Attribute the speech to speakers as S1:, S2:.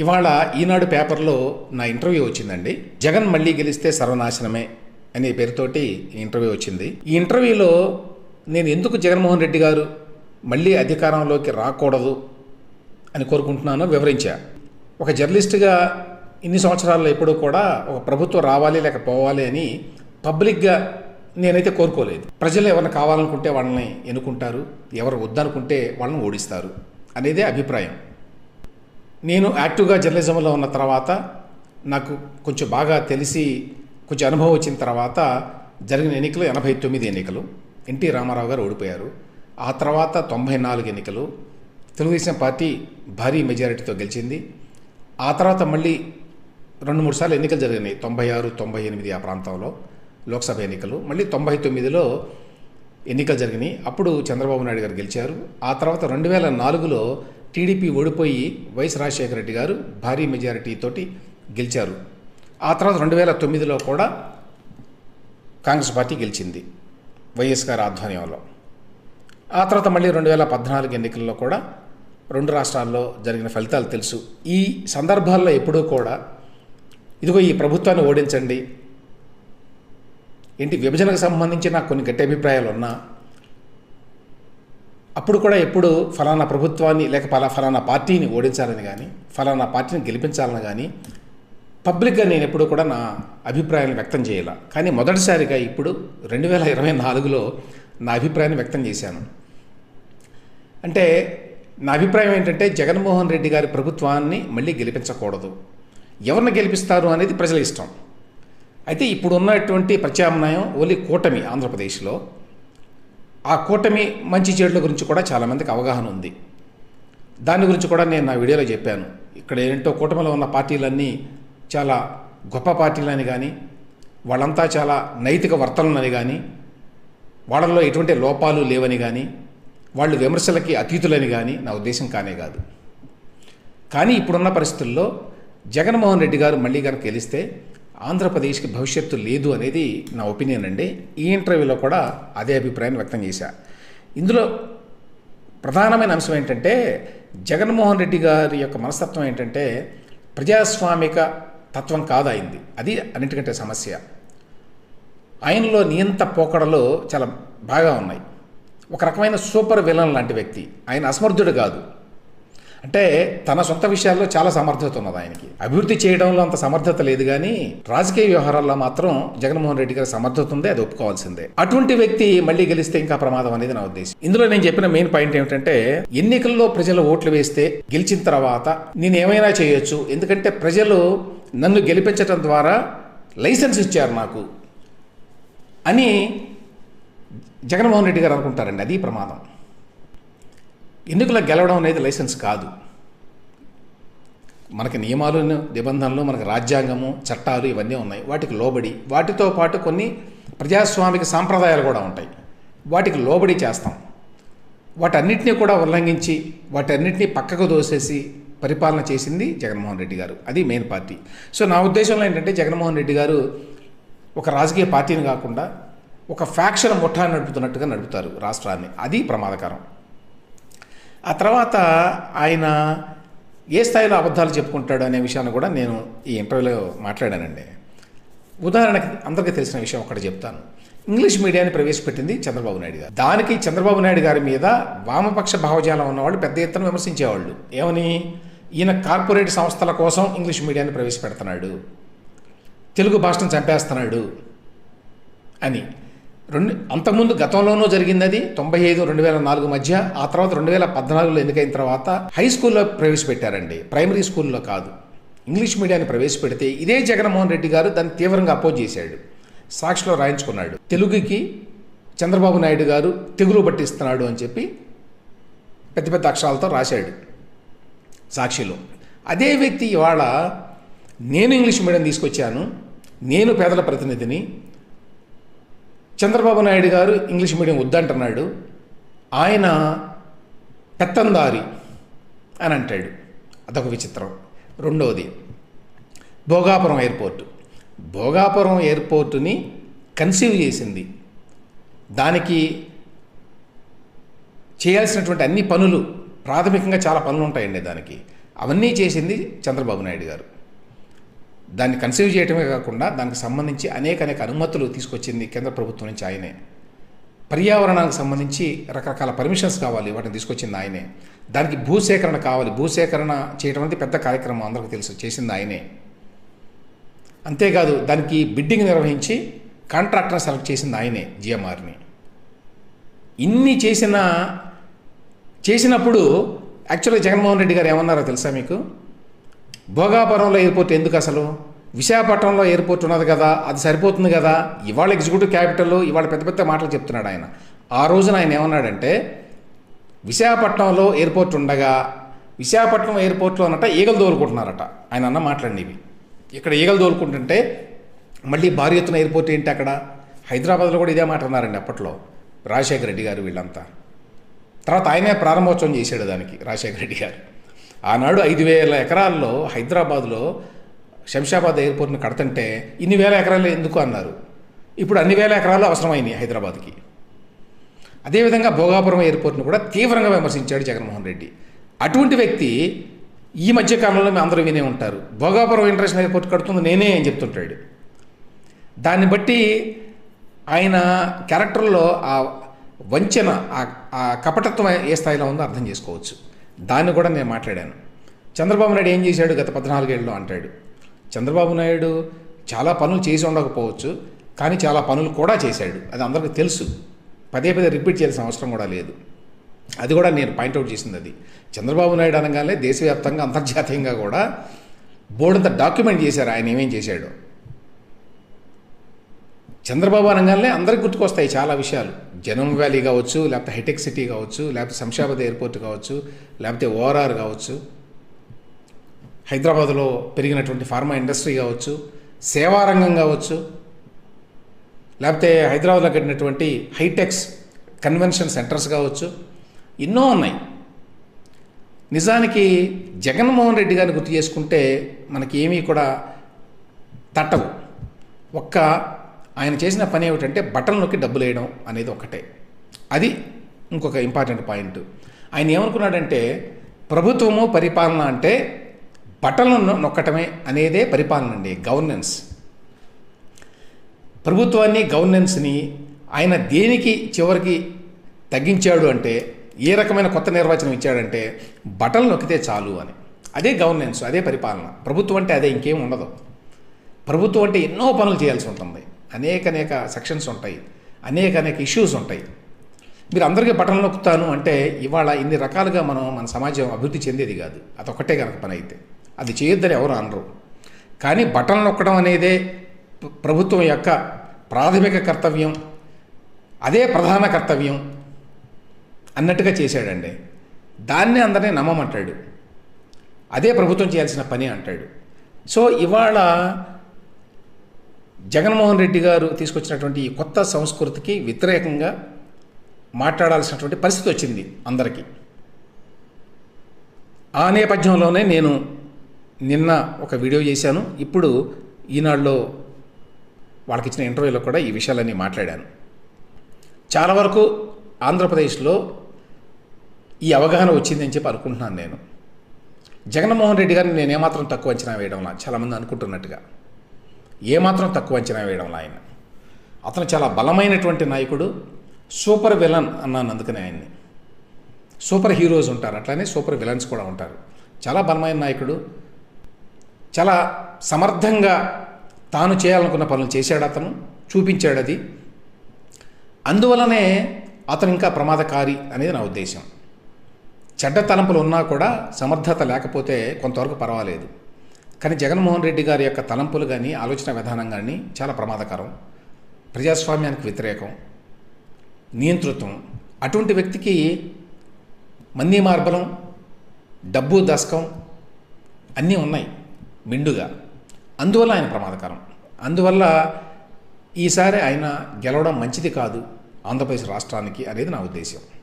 S1: ఇవాళ ఈనాడు పేపర్లో నా ఇంటర్వ్యూ వచ్చిందండి. జగన్ మళ్ళీ గెలిస్తే సర్వనాశనమే అనే పేరుతోటి ఇంటర్వ్యూ వచ్చింది. ఈ ఇంటర్వ్యూలో నేను ఎందుకు జగన్మోహన్ రెడ్డి గారు మళ్ళీ అధికారంలోకి రాకూడదు అని కోరుకుంటున్నానో వివరించా. ఒక జర్నలిస్ట్గా ఇన్ని సంవత్సరాల్లో ఎప్పుడూ కూడా ఒక ప్రభుత్వం రావాలి లేక పోవాలి అని పబ్లిక్గా నేనైతే కోరుకోలేదు. ప్రజలు ఎవరిని కావాలనుకుంటే వాళ్ళని ఎన్నుకుంటారు ఎవరు వద్దనుకుంటే వాళ్ళని ఓడిస్తారు అనేదే అభిప్రాయం. నేను యాక్టివ్గా జర్నలిజంలో ఉన్న తర్వాత నాకు కొంచెం బాగా తెలిసి కొంచెం అనుభవం వచ్చిన తర్వాత జరిగిన ఎన్నికలు ఎనభై తొమ్మిది ఎన్నికలు. ఎన్టీ రామారావు గారు ఓడిపోయారు. ఆ తర్వాత తొంభై నాలుగు ఎన్నికలు. తెలుగుదేశం పార్టీ భారీ మెజారిటీతో గెలిచింది. ఆ తర్వాత మళ్ళీ రెండు మూడు సార్లు ఎన్నికలు జరిగినాయి. తొంభై ఆరు తొంభై ఎనిమిది ఆ ప్రాంతంలో లోక్సభ ఎన్నికలు. మళ్ళీ తొంభై తొమ్మిదిలో ఎన్నికలు జరిగినాయి. అప్పుడు చంద్రబాబు నాయుడు గారు గెలిచారు. ఆ తర్వాత రెండు వేల నాలుగులో టీడీపీ ఓడిపోయి వైఎస్ రాజశేఖర రెడ్డి గారు భారీ మెజారిటీతోటి గెలిచారు. ఆ తర్వాత రెండు వేల తొమ్మిదిలో కూడా కాంగ్రెస్ పార్టీ గెలిచింది వైఎస్ గారి ఆధ్వర్యంలో. ఆ తర్వాత మళ్ళీ రెండు వేల పద్నాలుగు ఎన్నికల్లో కూడా రెండు రాష్ట్రాల్లో జరిగిన ఫలితాలు తెలుసు. ఈ సందర్భాల్లో ఎప్పుడూ కూడా ఇదిగో ఈ ప్రభుత్వాన్ని ఓడించండి. ఏంటి విభజనకు సంబంధించి నాకు కొన్ని గట్టి అభిప్రాయాలు ఉన్నా అప్పుడు కూడా ఎప్పుడు ఫలానా ప్రభుత్వాన్ని లేక ఫలా ఫలానా పార్టీని ఓడించాలని కానీ ఫలానా పార్టీని గెలిపించాలని కానీ పబ్లిక్గా నేను ఎప్పుడు కూడా నా అభిప్రాయాన్ని వ్యక్తం చేయాల. కానీ మొదటిసారిగా ఇప్పుడు రెండు వేల ఇరవై నాలుగులో నా అభిప్రాయాన్ని వ్యక్తం చేశాను. అంటే నా అభిప్రాయం ఏంటంటే జగన్మోహన్ రెడ్డి గారి ప్రభుత్వాన్ని మళ్ళీ గెలిపించకూడదు. ఎవరిని గెలిపిస్తారు అనేది ప్రజల ఇష్టం. అయితే ఇప్పుడు ఉన్నటువంటి ప్రత్యామ్నాయం ఓన్లీ కూటమి ఆంధ్రప్రదేశ్లో. ఆ కూటమి మంచి చెడుల గురించి కూడా చాలామందికి అవగాహన ఉంది. దాని గురించి కూడా నేను నా వీడియోలో చెప్పాను. ఇక్కడ ఏంటో కూటమిలో ఉన్న పార్టీలన్నీ చాలా గొప్ప పార్టీలని కానీ వాళ్ళంతా చాలా నైతిక వర్తనలని కానీ వాళ్ళల్లో ఎటువంటి లోపాలు లేవని కానీ వాళ్ళు విమర్శలకి అతీతులని కానీ నా ఉద్దేశం కానే కాదు. కానీ ఇప్పుడున్న పరిస్థితుల్లో జగన్మోహన్ రెడ్డి గారు మళ్ళీ కనుక గెలిస్తే ఆంధ్రప్రదేశ్కి భవిష్యత్తు లేదు అనేది నా ఒపీనియన్ అండి. ఈ ఇంటర్వ్యూలో కూడా అదే అభిప్రాయాన్ని వ్యక్తం చేశా. ఇందులో ప్రధానమైన అంశం ఏంటంటే జగన్మోహన్ రెడ్డి గారి యొక్క మనస్తత్వం ఏంటంటే ప్రజాస్వామిక తత్వం కాదు అయింది అది అన్నిటికంటే సమస్య. ఆయనలో నియంత పోకడలు చాలా బాగా ఉన్నాయి. ఒక రకమైన సూపర్ విలన్ లాంటి వ్యక్తి. ఆయన అసమర్థుడు కాదు. అంటే తన సొంత విషయాల్లో చాలా సమర్థత ఉన్నది ఆయనకి. అభివృద్ధి చేయడంలో అంత సమర్థత లేదు కానీ రాజకీయ వ్యవహారాల్లో మాత్రం జగన్మోహన్ రెడ్డి గారి సమర్థత ఉంది అది ఒప్పుకోవాల్సిందే. అటువంటి వ్యక్తి మళ్ళీ గెలిస్తే ఇంకా ప్రమాదం అనేది నా ఉద్దేశం. ఇందులో నేను చెప్పిన మెయిన్ పాయింట్ ఏమిటంటే ఎన్నికల్లో ప్రజలు ఓట్లు వేస్తే గెలిచిన తర్వాత నేను ఏమైనా చేయొచ్చు ఎందుకంటే ప్రజలు నన్ను గెలిపించడం ద్వారా లైసెన్స్ ఇచ్చారు నాకు అని జగన్మోహన్ రెడ్డి గారు అనుకుంటారండి. అది ప్రమాదం. ఎన్నికల గెలవడం అనేది లైసెన్స్ కాదు. మనకి నియమాలు నిబంధనలు మనకి రాజ్యాంగము చట్టాలు ఇవన్నీ ఉన్నాయి. వాటికి లోబడి వాటితో పాటు కొన్ని ప్రజాస్వామిక సాంప్రదాయాలు కూడా ఉంటాయి. వాటికి లోబడి చేస్తాం. వాటన్నిటినీ కూడా ఉల్లంఘించి వాటన్నిటినీ పక్కకు దోసేసి పరిపాలన చేసింది జగన్మోహన్ రెడ్డి గారు. అది మెయిన్ పార్టీ. సో నా ఉద్దేశంలో ఏంటంటే జగన్మోహన్ రెడ్డి గారు ఒక రాజకీయ పార్టీని కాకుండా ఒక ఫ్యాక్షన్ ముఠా నడుపుతున్నట్టుగా నడుపుతారు రాష్ట్రాన్ని. అది ప్రమాదకరం. ఆ తర్వాత ఆయన ఏ స్థాయిలో అబద్ధాలు చెప్పుకుంటాడు అనే విషయాన్ని కూడా నేను ఈ ఇంటర్వ్యూలో మాట్లాడానండి. ఉదాహరణకి అందరికీ తెలిసిన విషయం ఒకటి చెప్తాను. ఇంగ్లీష్ మీడియాని ప్రవేశపెట్టింది చంద్రబాబు నాయుడు గారు. దానికి చంద్రబాబు నాయుడు గారి మీద వామపక్ష భావజాలం ఉన్నవాళ్ళు పెద్ద ఎత్తున విమర్శించేవాళ్ళు. ఏమని? ఈయన కార్పొరేట్ సంస్థల కోసం ఇంగ్లీష్ మీడియాని ప్రవేశపెడుతున్నాడు. తెలుగు భాషను చంపేస్తున్నాడు అని. రెండు అంతకుముందు గతంలోనూ జరిగింది అది తొంభై ఐదు రెండు వేల నాలుగు మధ్య. ఆ తర్వాత రెండు వేల పద్నాలుగులో ఎన్నికైన తర్వాత హై స్కూల్లో ప్రవేశపెట్టారండి. ప్రైమరీ స్కూల్లో కాదు. ఇంగ్లీష్ మీడియాన్ని ప్రవేశపెడితే ఇదే జగన్మోహన్ రెడ్డి గారు దాన్ని తీవ్రంగా అపోజ్ చేశాడు. సాక్షిలో రాయించుకున్నాడు. తెలుగుకి చంద్రబాబు నాయుడు గారు తెగులు పట్టిస్తున్నాడు అని చెప్పి పెద్ద పెద్ద అక్షరాలతో రాశాడు సాక్షిలో. అదే వ్యక్తి ఇవాళ నేను ఇంగ్లీష్ మీడియం తీసుకొచ్చాను. నేను పేదల ప్రతినిధిని. చంద్రబాబు నాయుడు గారు ఇంగ్లీష్ మీడియం వద్దంటున్నాడు. ఆయన పెత్తందారి అని అంటాడు. అదొక విచిత్రం. రెండవది భోగాపురం ఎయిర్పోర్ట్. భోగాపురం ఎయిర్పోర్టుని కన్సీవ్ చేసింది. దానికి చేయాల్సినటువంటి అన్ని పనులు ప్రాథమికంగా చాలా పనులు ఉంటాయండి దానికి. అవన్నీ చేసింది చంద్రబాబు నాయుడు గారు. దాన్ని కన్సీవ్ చేయటమే కాకుండా దానికి సంబంధించి అనేక అనేక అనుమతులు తీసుకొచ్చింది కేంద్ర ప్రభుత్వం నుంచి ఆయనే. పర్యావరణానికి సంబంధించి రకరకాల పర్మిషన్స్ కావాలి వాటిని తీసుకొచ్చింది ఆయనే. దానికి భూసేకరణ కావాలి భూసేకరణ చేయడం అనేది పెద్ద కార్యక్రమం అందరికీ తెలుసు చేసింది ఆయనే. అంతేకాదు దానికి బిడ్డింగ్ నిర్వహించి కాంట్రాక్టర్ని సెలెక్ట్ చేసింది ఆయనే జిఎంఆర్ని. ఇన్ని చేసిన చేసినప్పుడు యాక్చువల్గా జగన్మోహన్ రెడ్డి గారు ఏమన్నారో తెలుసా మీకు? భోగాపురంలో ఎయిర్పోర్ట్ ఎందుకు అసలు? విశాఖపట్నంలో ఎయిర్పోర్ట్ ఉన్నది కదా అది సరిపోతుంది కదా? ఇవాళ ఎగ్జిక్యూటివ్ క్యాపిటల్ ఇవాళ పెద్ద పెద్ద మాటలు చెప్తున్నాడు ఆయన. ఆ రోజున ఆయన ఏమన్నాడంటే విశాఖపట్నంలో ఎయిర్పోర్ట్ ఉండగా విశాఖపట్నం ఎయిర్పోర్ట్లో అన్నట ఈగలు దోలుకుంటున్నారట ఆయన అన్న మాట్లాడినవి ఇక్కడ ఈగలు దోలుకుంటుంటే మళ్ళీ భారీ ఎత్తున ఎయిర్పోర్ట్ ఏంటి అక్కడ? హైదరాబాద్లో కూడా ఇదే మాట అన్నారండి అప్పట్లో రాజశేఖర రెడ్డి గారు వీళ్ళంతా. తర్వాత ఆయనే ప్రారంభోత్సవం చేశాడు దానికి రాజశేఖర రెడ్డి గారు. ఆనాడు ఐదు వేల ఎకరాల్లో హైదరాబాద్లో శంషాబాద్ ఎయిర్పోర్ట్ని కడతంటే ఇన్ని వేల ఎకరాలు ఎందుకు అన్నారు. ఇప్పుడు అన్ని వేల ఎకరాలు అవసరమైనాయి హైదరాబాద్కి. అదేవిధంగా భోగాపురం ఎయిర్పోర్ట్ను కూడా తీవ్రంగా విమర్శించాడు జగన్మోహన్ రెడ్డి. అటువంటి వ్యక్తి ఈ మధ్య కాలంలో మేము అందరూ వినే ఉంటారు. భోగాపురం ఇంటర్నేషనల్ ఎయిర్పోర్ట్ కడుతుంది నేనే అని చెప్తుంటాడు. దాన్ని బట్టి ఆయన క్యారెక్టర్లో ఆ వంచన ఆ- ఆ కపటత్వం ఏ స్థాయిలో ఉందో అర్థం చేసుకోవచ్చు. దాన్ని కూడా నేను మాట్లాడాను. చంద్రబాబు నాయుడు ఏం చేశాడు గత పద్నాలుగేళ్ళలో అంటాడు. చంద్రబాబు నాయుడు చాలా పనులు చేసి ఉండకపోవచ్చు కానీ చాలా పనులు కూడా చేశాడు. అది అందరికీ తెలుసు. పదే పదే రిపీట్ చేయాల్సిన అవసరం కూడా లేదు. అది కూడా నేను పాయింట్అవుట్ చేసింది అది. చంద్రబాబు నాయుడు అనగానే దేశవ్యాప్తంగా అంతర్జాతీయంగా కూడా బోర్డంత డాక్యుమెంట్ చేశారు ఆయన ఏమేం చేశాడు. చంద్రబాబు అనగానే అందరికి గుర్తుకొస్తాయి చాలా విషయాలు. జనం వ్యాలీ కావచ్చు లేకపోతే హైటెక్ సిటీ కావచ్చు లేకపోతే శంషాబాద్ ఎయిర్పోర్ట్ కావచ్చు లేకపోతే ఓఆర్ఆర్ కావచ్చు హైదరాబాద్లో పెరిగినటువంటి ఫార్మా ఇండస్ట్రీ కావచ్చు సేవారంగం కావచ్చు లేకపోతే హైదరాబాద్లో కట్టినటువంటి హైటెక్స్ కన్వెన్షన్ సెంటర్స్ కావచ్చు ఎన్నో ఉన్నాయి. నిజానికి జగన్మోహన్ రెడ్డి గారిని గుర్తు చేసుకుంటే మనకి ఏమీ కూడా తట్టవు. ఒక్క ఆయన చేసిన పని ఏమిటంటే బట్టలు నొక్కి డబ్బులు వేయడం అనేది ఒకటే. అది ఇంకొక ఇంపార్టెంట్ పాయింట్. ఆయన ఏమనుకున్నాడంటే ప్రభుత్వము పరిపాలన అంటే బట్టలను నొక్కటమే అనేదే పరిపాలన అండి గవర్నెన్స్. ప్రభుత్వాన్ని గవర్నెన్స్ని ఆయన దేనికి చివరికి తగ్గించాడు అంటే ఏ రకమైన కొత్త నిర్వచనం ఇచ్చాడంటే బటన్ నొక్కితే చాలు అని. అదే గవర్నెన్స్ అదే పరిపాలన. ప్రభుత్వం అంటే అదే ఇంకేం ఉండదు. ప్రభుత్వం అంటే ఎన్నో పనులు చేయాల్సి ఉంటుంది. అనేక అనేక సెక్షన్స్ ఉంటాయి. అనేక అనేక ఇష్యూస్ ఉంటాయి. మీరు అందరికీ బటన్ నొక్కుతాను అంటే ఇవాళ ఇన్ని రకాలుగా మనం మన సమాజం అభివృద్ధి చెందేది కాదు. అదొక్కటే కనుక పని అయితే. అది చేయొద్దని ఎవరు అనరు. కానీ బటన్ నొక్కడం అనేదే ప్రభుత్వం యొక్క ప్రాథమిక కర్తవ్యం. అదే ప్రధాన కర్తవ్యం అన్నట్టుగా చేశాడండి. దాన్నే అందరినీ నమ్మమంటాడు. అదే ప్రభుత్వం చేయాల్సిన పని అంటాడు. సో ఇవాళ జగన్మోహన్ రెడ్డి గారు తీసుకొచ్చినటువంటి ఈ కొత్త సంస్కృతికి వ్యతిరేకంగా మాట్లాడాల్సినటువంటి పరిస్థితి వచ్చింది అందరికీ. ఆ నేపథ్యంలోనే నేను నిన్న ఒక వీడియో చేశాను. ఇప్పుడు ఈనాడులో వాళ్ళకి ఇచ్చిన ఇంటర్వ్యూలో కూడా ఈ విషయాలన్నీ మాట్లాడాను. చాలా వరకు ఆంధ్రప్రదేశ్లో ఈ అవగాహన వచ్చిందని చెప్పి అనుకుంటున్నాను నేను. జగన్మోహన్ రెడ్డి గారిని నేను ఏమాత్రం తక్కువ అంచనా వేయడంలా చాలామంది అనుకుంటున్నట్టుగా. ఏమాత్రం తక్కువ అంచనా వేయడంలో ఆయన. అతను చాలా బలమైనటువంటి నాయకుడు సూపర్ విలన్ అన్నాను అందుకనే ఆయన్ని. సూపర్ హీరోస్ ఉంటారు అట్లానే సూపర్ విలన్స్ కూడా ఉంటారు. చాలా బలమైన నాయకుడు చాలా సమర్థంగా తాను చేయాలనుకున్న పనులు చేశాడు అతను చూపించాడు అది. అందువలనే అతను ఇంకా ప్రమాదకారి అనేది నా ఉద్దేశం. చెడ్డ తలంపులు ఉన్నా కూడా సమర్థత లేకపోతే కొంతవరకు పర్వాలేదు. కానీ జగన్మోహన్ రెడ్డి గారి యొక్క తలంపులు కానీ ఆలోచన విధానం కానీ చాలా ప్రమాదకరం. ప్రజాస్వామ్యానికి వ్యతిరేకం నియంతృత్వం. అటువంటి వ్యక్తికి మంది మార్బలం డబ్బు దశకం అన్నీ ఉన్నాయి మిండుగా. అందువల్ల ఆయన ప్రమాదకరం. అందువల్ల ఈసారి ఆయన గెలవడం మంచిది కాదు ఆంధ్రప్రదేశ్ రాష్ట్రానికి అనేది నా ఉద్దేశం